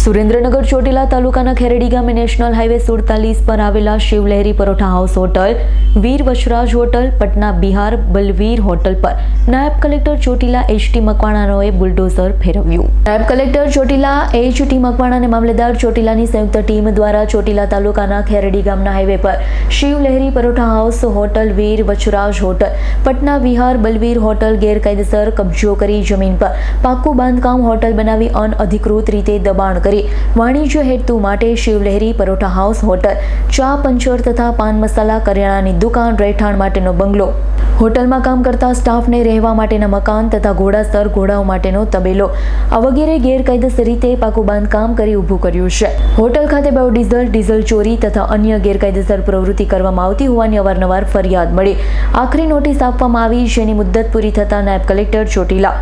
સુરેન્દ્રનગર ચોટીલા તાલુકાના ખેરડી ગામે national highway સુડતાલીસ પર આવેલા Shivlaheri paratha house hotel, Veer Vashraj hotel, Patna Bihar Balveer hotel પર નાયબ કલેક્ટર ચોટીલા એચ ટી મકવાણાનોએ બુલડોઝર ફેરવ્યું. નાયબ collector Chotila H T Makwana અને મામલેદાર ચોટીલાની સંયુક્ત ટીમ દ્વારા ચોટીલા તાલુકાના ખેરડી ગામના હાઈવે પર Shivlaheri paratha house hotel, Veer Vachraj hotel, Patna Vihar Balvir hotel ગેરકાયદેસર કબજો કરી જમીન પર પાકું બાંધકામ હોટલ બનાવી અનઅધિકૃત રીતે દબાણ કરી વાણિજ્ય હેતુ માટે શિવલહેરી, પરોઠા હાઉસ હોટલ, ચા પંચર તથા પાન મસાલા, કરિયાણાની દુકાન, રહેઠાણ માટેનો બંગલો. હોટલમાં કામ કરતા સ્ટાફને રહેવા માટેના મકાન તથા ઘોડાસ્તર ઘોડાઓ માટેનો તબેલો. આ વગેરે ગેરકાયદેસર રીતે પાકું બાંધકામ કરી ઊભું કર્યું છે. હોટલ ખાતે બાયોડીઝલ ડીઝલ ચોરી તથા અન્ય ગેરકાયદેસર પ્રવૃત્તિ કરવામાં આવતી હોવાની અવારનવાર ફરિયાદ મળી. આખરી નોટિસ આપવામાં આવી, જેની મુદ્દત પૂરી થતા નાયબ કલેક્ટર ચોટીલા.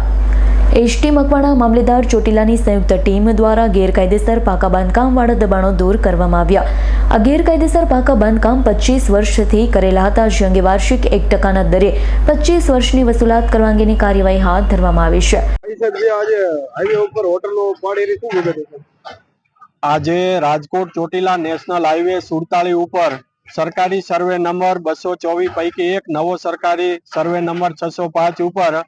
એસટી મકવાણા મામલેદાર ચોટીલાની સંયુક્ત ટીમ દ્વારા ગેરકાયદેસર પાકા બાંધકામવાળા દબાણો દૂર કરવામાં આવ્યા. આ ગેરકાયદેસર પાકા બાંધકામ પચીસ વર્ષથી કરેલા હતા જે અંગે વાર્ષિક એક ટકાના દરે પચીસ વર્ષની વસૂલાત કરવા અંગેની કાર્યવાહી હાથ ધરવામાં આવી છે. ભાઈ સાહેબ જે આજે હાઈવે ઉપર હોટલો પાડી એની શું વિગત છે આજે રાજકોટ ચોટીલા નેશનલ હાઈવે સુડતાળી ઉપર સરકારી સર્વે નંબર બસો ચોવીસ પૈકી એક નવો સરકારી સર્વે નંબર છસો પાંચ ઉપર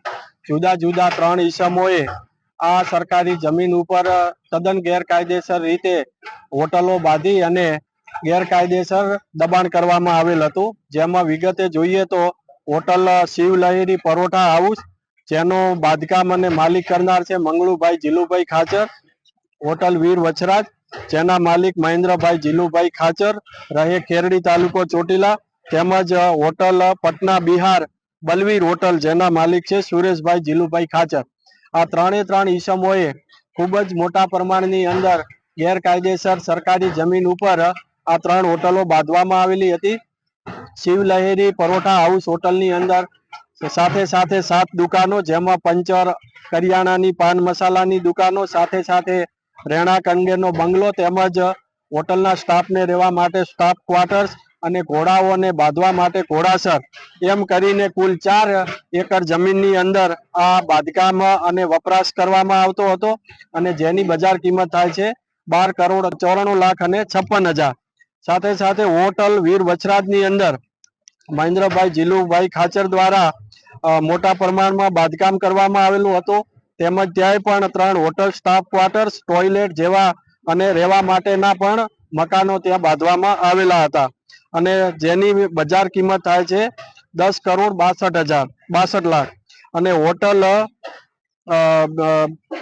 જુદા જુદા ત્રણ ઈસમોએ આ સરકારી જમીન ઉપર તદ્દન ગેરકાયદેસર રીતે હોટલો બાંધી અને ગેરકાયદેસર દબાણ કરવામાં આવેલ હતું. જેમાં વિગતે જોઈએ તો હોટલ શિવલહેરી પરોઠા હાઉસ, જેનું બાંધકામ અને માલિક કરનાર છે મંગળુભાઈ જીલુભાઈ ખાચર, હોટલ વીર વચરાજ જેના માલિક મહેન્દ્રભાઈ જીલુભાઈ ખાચર, રહે ખેરડી તાલુકો ચોટીલા, તેમજ હોટલ પટના બિહાર બલવીર હોટલ, જેના માલિક છે સુરેશભાઈ જીલુભાઈ ખાચર. આ ત્રણે ત્રણ ઈસમોએ ખૂબ જ મોટા પ્રમાણની અંદર ગેરકાયદેસર સરકારી જમીન ઉપર આ ત્રણ હોટલો બાંધવામાં આવેલી હતી. શિવલહેરી પરોઠા હાઉસ હોટલની અંદર સાથે સાથે સાત દુકાનો, જેમાં પંચર, કરિયાણાની પાન મસાલાની દુકાનો, સાથે સાથે રહેણાંક અંગેનો બંગલો તેમજ હોટલના સ્ટાફને રહેવા માટે સ્ટાફ ક્વાર્ટર્સ અને ઘોડાઓને બાંધવા માટે ઘોડાસર. એમ કરીને કુલ ચાર એકર જમીનની અંદર આ બાંધકામ અને વપરાશ કરવામાં આવતો હતો અને જેની બજાર કિંમત થાય છે બાર કરોડ ચોરાણું લાખ અને છપ્પન હજાર. સાથે સાથે હોટલ વીર વચરાજની અંદર મહેન્દ્રભાઈ જીલુભાઈ ખાચર દ્વારા મોટા પ્રમાણમાં બાંધકામ કરવામાં આવેલું હતું. તેમજ ત્યાંય પણ ત્રણ હોટલ સ્ટાફ ક્વાર્ટર્સ, ટોયલેટ જેવા અને રહેવા માટેના પણ મકાનો ત્યાં બાંધવામાં આવેલા હતા. અને જેની બજાર કિંમત થાય છે દસ કરોડ બાસઠ હજાર, બાસઠ લાખ. અને હોટલ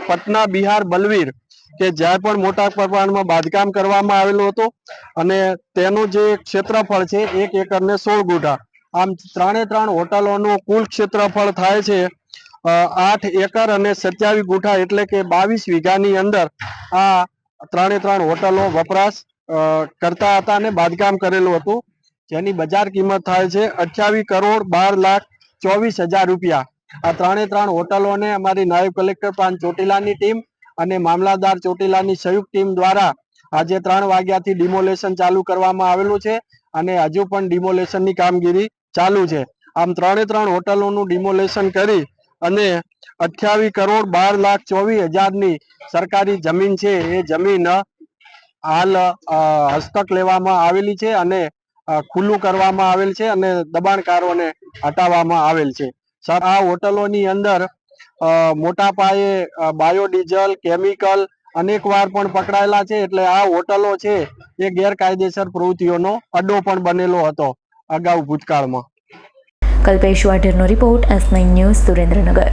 પટના, બિહાર, બલવીર, કે જ્યાં પણ મોટા પ્રમાણમાં બાંધકામ કરવામાં આવેલું હતું. અને તેનું જે ક્ષેત્રફળ છે એક એકર ને સોળ ગુઠા. આમ ત્રણે ત્રણ હોટલોનું કુલ ક્ષેત્રફળ થાય છે આઠ એકર અને સત્યાવીસ ગુઠા એટલે કે બાવીસ વીઘાની અંદર આ ત્રણે ત્રણ હોટલો વપરાશ કરતા હતા અને બાંધકામ કરેલું હતું. જેની બજાર કિંમત થાય છે અઠ્યાવીસ કરોડ બાર લાખ ચોવીસ હજાર રૂપિયા. આ ત્રણે ત્રણ હોટલોને અમારી નાયબ કલેક્ટર પ્રાંત ચોટીલાની ટીમ અને મામલાદાર ચોટીલાની સંયુક્ત ટીમ દ્વારા આજે ત્રણ વાગ્યાથી ડિમોલેશન ચાલુ કરવામાં આવેલું છે અને હજુ પણ ડિમોલેશનની કામગીરી ચાલુ છે. આમ ત્રણે ત્રણ હોટલોનું ડિમોલેશન કરી અને અઠ્યાવીસ કરોડ બાર લાખ ચોવીસ હજારની સરકારી જમીન છે એ જમીન હાલ હસ્તક લેવામાં આવેલી છે અને ખુલ્લું કરવામાં આવેલ છે અને દબાણકારોને હટાવવામાં આવેલ છે. સર આ હોટલોની અંદર મોટા પાયે બાયોડીઝલ, કેમિકલ અનેક વાર પણ પકડાયેલા છે એટલે આ હોટલો છે એ ગેરકાયદેસર પ્રવૃત્તિઓનો અડ્ડો પણ બનેલો હતો અગાઉ ભૂતકાળમાં. Kalpesh વાઢેરનો report S nine news Surendranagar.